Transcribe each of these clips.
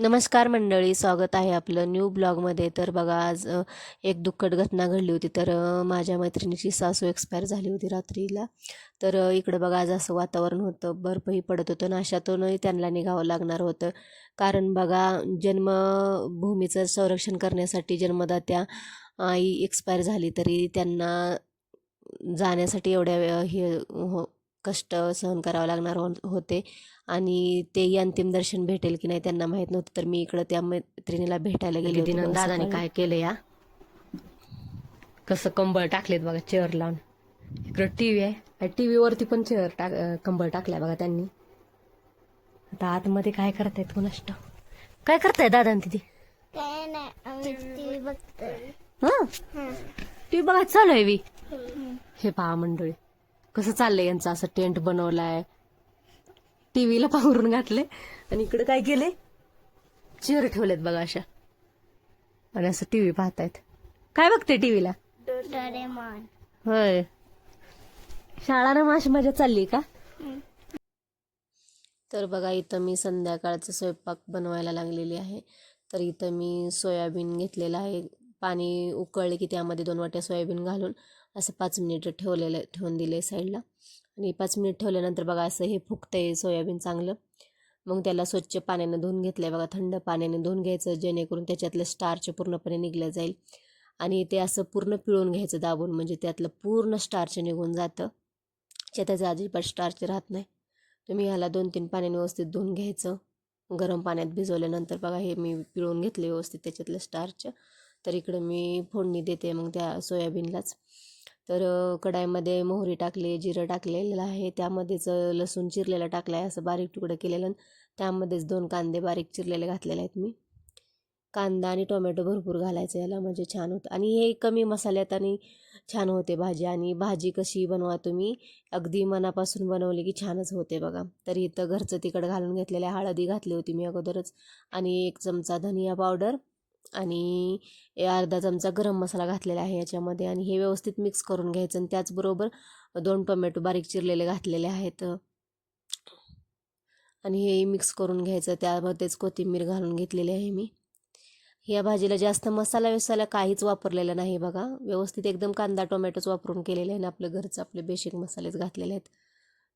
नमस्कार मंडळी स्वागत आहे आपलं न्यू ब्लॉगमध्ये तर बघा आज एक दुःखद घटना घडली होती. तर माझ्या मैत्रिणीची सासू एक्सपायर झाली होती रात्रीला. तर इकडं बघा आज असं वातावरण होतं. बर्फही पडत होतं नाशातूनही अशातूनही त्यांना निघावं लागणार होतं. कारण बघा जन्मभूमीचं संरक्षण करण्यासाठी जन्मदात्या आई एक्सपायर झाली तरी त्यांना जाण्यासाठी एवढ्या हे हो कष्ट सहन करावं लागणार हो- होते. आणि तेही अंतिम दर्शन भेटेल की नाही त्यांना माहीत नव्हतं. तर मी इकडं त्या मैत्रिणीला भेटायला गेले होते. दीदीनं. काय केलं या? कसं कंबळ टाकलेत बघा चेअर लावून. इकडं टीव्ही आहे. टीव्ही वरती पण चेअर टाक कंबळ टाकलाय बघा त्यांनी. आता आतमध्ये काय करतायत कोणाष्ट? काय करताय दादा आणि दीदी? काय नाही आम्ही टीव्ही हा? बघा चालू आहे वी हे पहा मंडळी. कसं चाललंय यांचं? असं टेंट बनवलाय. टीव्हीला पांघरून घातले आणि इकडे काय केले चेअर ठेवलेत बघा अशा. आणि असं टीव्ही पाहतायत. काय बघते टीव्हीला डोरेमॉन. होय. शाळा ना माशी मजा चालली का? तर बघा इथं मी संध्याकाळचं स्वयंपाक बनवायला लागलेली आहे. तर इथं मी सोयाबीन घेतलेलं आहे. पाणी उकळले की त्यामध्ये दोन वाट्या सोयाबीन घालून असं पाच मिनिट ठेवलेलं ठेवून दिले साईडला. आणि पाच मिनिट ठेवल्यानंतर बघा असं हे फुगतंय सोयाबीन चांगलं. मग त्याला स्वच्छ पाण्याने धुवून घेतलं आहे बघा थंड पाण्याने धुवून घ्यायचं जेणेकरून त्याच्यातलं स्टार्च पूर्णपणे निघलं जाईल. आणि ते असं पूर्ण पिळून घ्यायचं दाबून म्हणजे त्यातलं पूर्ण स्टार्च निघून जातं. त्याचं अजिबात स्टार्च राहत नाही. तुम्ही ह्याला दोन तीन पाण्याने व्यवस्थित धुवून घ्यायचं. गरम पाण्यात भिजवल्यानंतर बघा हे मी पिळून घेतले व्यवस्थित त्याच्यातलं स्टार्च तर इकडं मी फोडणी देते मग त्या सोयाबीनलाच. तर कढाईमध्ये मोहरी टाकली जिरं टाकलेलं आहे. त्यामध्येच लसूण चिरलेला टाकला आहे असं बारीक तुकडं केलेलं आणि त्यामध्येच दोन कांदे बारीक चिरलेले घातलेले आहेत मी. कांदा आणि टोमॅटो भरपूर घालायचं याला म्हणजे छान होतं. आणि हे कमी मसाल्यात आणि छान होते भाजी. आणि भाजी कशी बनवा तुम्ही अगदी मनापासून बनवली की छानच होते बघा. तरी इथं घरचं तिखट घालून घेतलेल्या हळदी घातली होती मी अगोदरच. आणि एक चमचा धनिया पावडर आणि अर्धा चमचा गरम मसाला घातलेला आहे याच्यामध्ये आणि हे व्यवस्थित मिक्स करून घ्यायचं आणि त्याचबरोबर दोन टोमॅटो बारीक चिरलेले घातलेले आहेत. आणि हे मिक्स करून घ्यायचं. त्यामध्येच कोथिंबीर घालून घेतलेली आहे मी. या भाजीला जास्त मसाला विसाला काहीच वापरलेला नाही बघा. व्यवस्थित एकदम कांदा टोमॅटोच वापरून केलेले आहे आणि आपलं घरचं आपले बेसिक मसालेच घातलेले आहेत.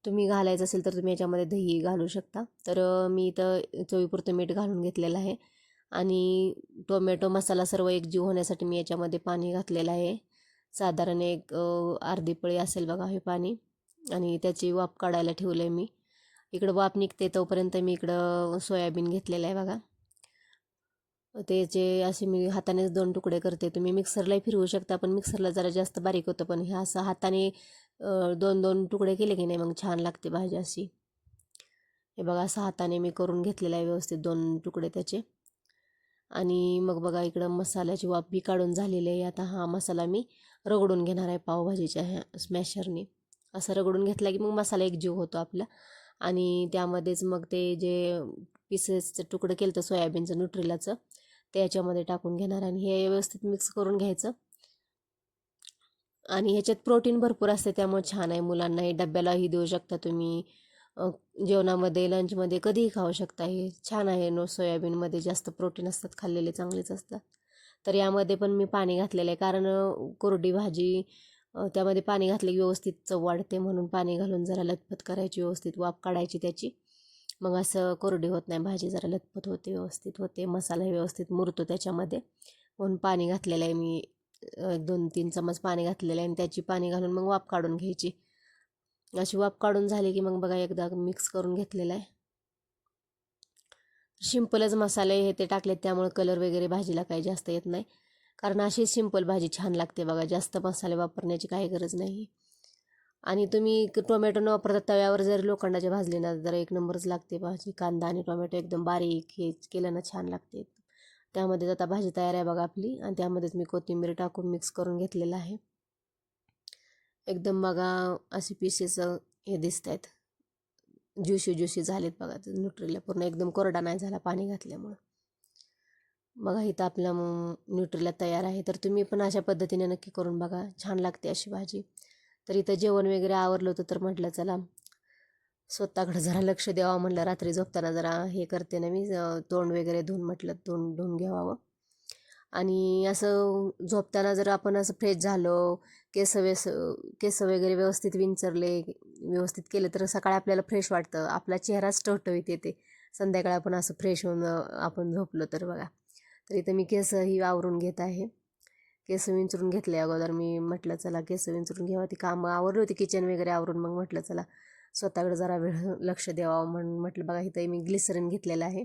तुम्ही घालायचं असेल तर तुम्ही याच्यामध्ये दही घालू शकता. तर मी इथं चवीपुरतं मीठ घालून घेतलेलं आहे. आणि टोमॅटो मसाला सर्व एकजीव होण्यासाठी मी याच्यामध्ये पाणी घातलेलं आहे. साधारण एक अर्धी पळी असेल बघा हे पाणी. आणि त्याची वाफ काढायला ठेवलं आहे मी. इकडं वाफ निघते तोपर्यंत मी इकडं सोयाबीन घेतलेलं आहे बघा. त्याचे असे मी हातानेच दोन तुकडे करते. तुम्ही मिक्सरलाही फिरवू शकता पण मिक्सरला जरा जास्त बारीक होतं. पण हे असं हाताने दोन दोन तुकडे केले की नाही मग छान लागते भाजी अशी. हे बघा असं हाताने मी करून घेतलेलं आहे व्यवस्थित दोन तुकडे त्याचे. आणि मग बघा इकडं मसाल्याची वाफ बी काढून झालेली आहे. आता हा मसाला मी रगडून घेणार आहे पावभाजीच्या ह्या स्मॅशरने. असं रगडून घेतला की मग मसाला एक जीव होतो आपला. आणि त्यामध्येच मग ते जे पीसेसचं तुकडं केलं तर सोयाबीनचं न्यूट्रिलाचं ते याच्यामध्ये टाकून घेणार आणि हे व्यवस्थित मिक्स करून घ्यायचं. आणि ह्याच्यात प्रोटीन भरपूर असते त्यामुळे छान आहे मुलांनाही डब्यालाही देऊ शकता तुम्ही. जेवणामध्ये लंचमध्ये कधीही खाऊ शकता. हे छान आहे. नो सोयाबीनमध्ये जास्त प्रोटीन असतात. खाल्लेले चांगलेच असतात. तर यामध्ये पण मी पाणी घातलेलं आहे. कारण कोरडी भाजी त्यामध्ये पाणी घातले की व्यवस्थित चव वाढते म्हणून पाणी घालून जरा लथपथ करायची व्यवस्थित वाफ काढायची त्याची. मग असं कोरडी होत नाही. भाजी जरा लथपत होते व्यवस्थित होते. मसाला व्यवस्थित मुरतो त्याच्यामध्ये. म्हणून पाणी घातलेलं आहे मी. एक दोन तीन चमच पाणी घातलेलं आहे आणि त्याची पाणी घालून मग वाफ काढून घ्यायची. अशी वाफ काढून झाली की मग बघा एकदा मिक्स करून घेतलेला आहे. सिंपलच मसाले हे ते टाकलेत त्यामुळे कलर वगैरे भाजीला काही जास्त येत नाही. कारण अशी सिंपल भाजी छान लागते बघा जास्त मसाले वापरण्याची काही गरज नाही. आणि तुम्ही टोमॅटो न वापरता तव्यावर जर लोखंडाचे भाजले ना जरा एक नंबरच लागते भाजी. कांदा आणि टोमॅटो एकदम बारीक हे केलं ना छान लागते. त्यामध्येच आता भाजी तयार आहे बघा आपली. आणि त्यामध्येच मी कोथिंबीर टाकून मिक्स करून घेतलेलं आहे. एकदम बघा असे पीसेस हे दिसत आहेत ज्युशी ज्युशी झालेत बघा. न्यूट्रीला पूर्ण एकदम कोरडा नाही झाला पाणी घातल्यामुळं. बघा इथं आपल्या न्यूट्रीला तयार आहे. तर तुम्ही पण अशा पद्धतीने नक्की करून बघा. छान लागते अशी भाजी. तर इथं जेवण वगैरे आवरलं होतं तर म्हटलं चला स्वतःकडे जरा लक्ष द्यावं. म्हटलं रात्री झोपताना जरा हे करते ना मी तोंड वगैरे धुवून म्हटलं तोंड धुवून घ्यावं आणि असं झोपताना जर आपण असं फ्रेश झालो केस वेस केस वगैरे व्यवस्थित विंचरले व्यवस्थित केले तर सकाळी आपल्याला फ्रेश वाटतं. आपला चेहराच टवटवीत येते. संध्याकाळी आपण असं फ्रेश होऊन आपण झोपलो तर बघा. तर इथं मी केस ही आवरून घेत आहे. केस विंचरून घेतले अगोदर मी म्हटलं चला केस विंचरून घ्यावं. ती कामं आवरली होती किचन वगैरे आवरून. मग म्हटलं चला स्वतःकडे जरा वेळ लक्ष द्यावा. म्हणून म्हटलं बघा इथं मी ग्लिसरीन घेतलेलं आहे.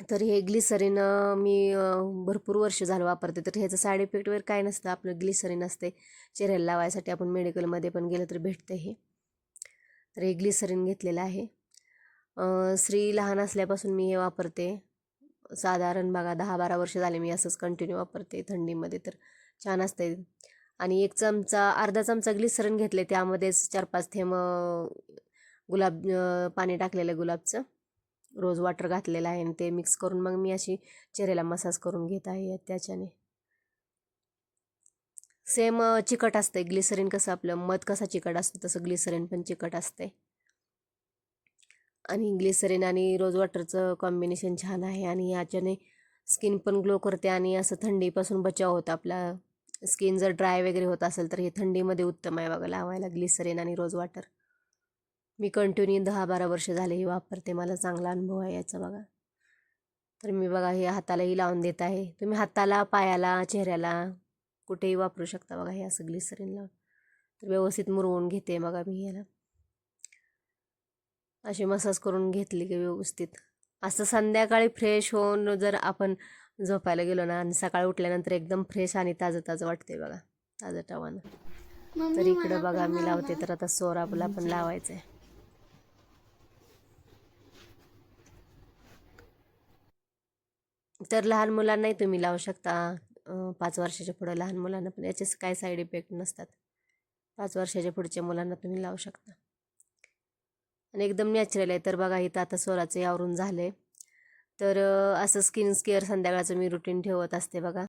तर हे ग्लिसरीन मी भरपूर वर्ष झालं वापरते. तर ह्याचं साईड इफेक्ट वगैरे काय नसतं आपलं ग्लिसरीन असते. चेहऱ्याला लावायसाठी आपण मेडिकलमध्ये पण गेलं तर भेटतं हे. तर हे ग्लिसरीन घेतलेलं आहे. स्त्री श्री लहान असल्यापासून मी हे वापरते. साधारण बघा दहा बारा वर्ष झाले मी असंच कंटिन्यू वापरते थंडीमध्ये तर छान असते आणि एक चमचा अर्धा चमचा ग्लिसरीन घेतले त्यामध्येच चार पाच थेंब गुलाब पाणी टाकलेलं आहे गुलाबचं. रोज वॉटर घातलेलं आहे आणि ते मिक्स करून मग मी अशी चेहऱ्याला मसाज करून घेत आहे त्याच्याने. सेम चिकट असते ग्लिसरीन कसं आपलं मध कसा चिकट असतं तसं ग्लिसरीन पण चिकट असते आणि ग्लिसरीन आणि रोज वॉटरचं कॉम्बिनेशन छान आहे आणि याच्याने स्किन पण ग्लो करते आणि असं थंडीपासून बचाव होतं आपला. स्किन जर ड्राय वगैरे होत असेल तर हे थंडीमध्ये उत्तम आहे बघा लावायला ग्लिसरीन आणि रोज वॉटर. मी कंटिन्यू दहा बारा वर्ष झाले हे वापरते मला चांगला अनुभव आहे याचा बघा. तर मी बघा हे हातालाही लावून देत आहे. तुम्ही हाताला पायाला चेहऱ्याला कुठेही वापरू शकता बघा हे असं ग्लिसरीन लावून. तर व्यवस्थित मुरवून घेते बघा मी याला. अशी मसाज करून घेतली की व्यवस्थित. असं संध्याकाळी फ्रेश होऊन जर आपण झोपायला गेलो ना आणि सकाळी उठल्यानंतर एकदम फ्रेश आणि ताजं ताजं वाटते बघा ताजं टवानं तर इकडं बघा मी लावते तर आता सोराबला पण लावायचं आहे तर लहान मुलांनाही तुम्ही लावू शकता. पाच वर्षाच्या पुढं लहान मुलांना पण याचेच काय साईड इफेक्ट नसतात. पाच वर्षाच्या पुढच्या मुलांना तुम्ही लावू शकता. आणि एकदम नॅचरल आहे. तर बघा इथं आता सोलाचं आवरून झालं आहे तर असं स्किन केअर संध्याकाळचं मी रुटीन ठेवत असते बघा.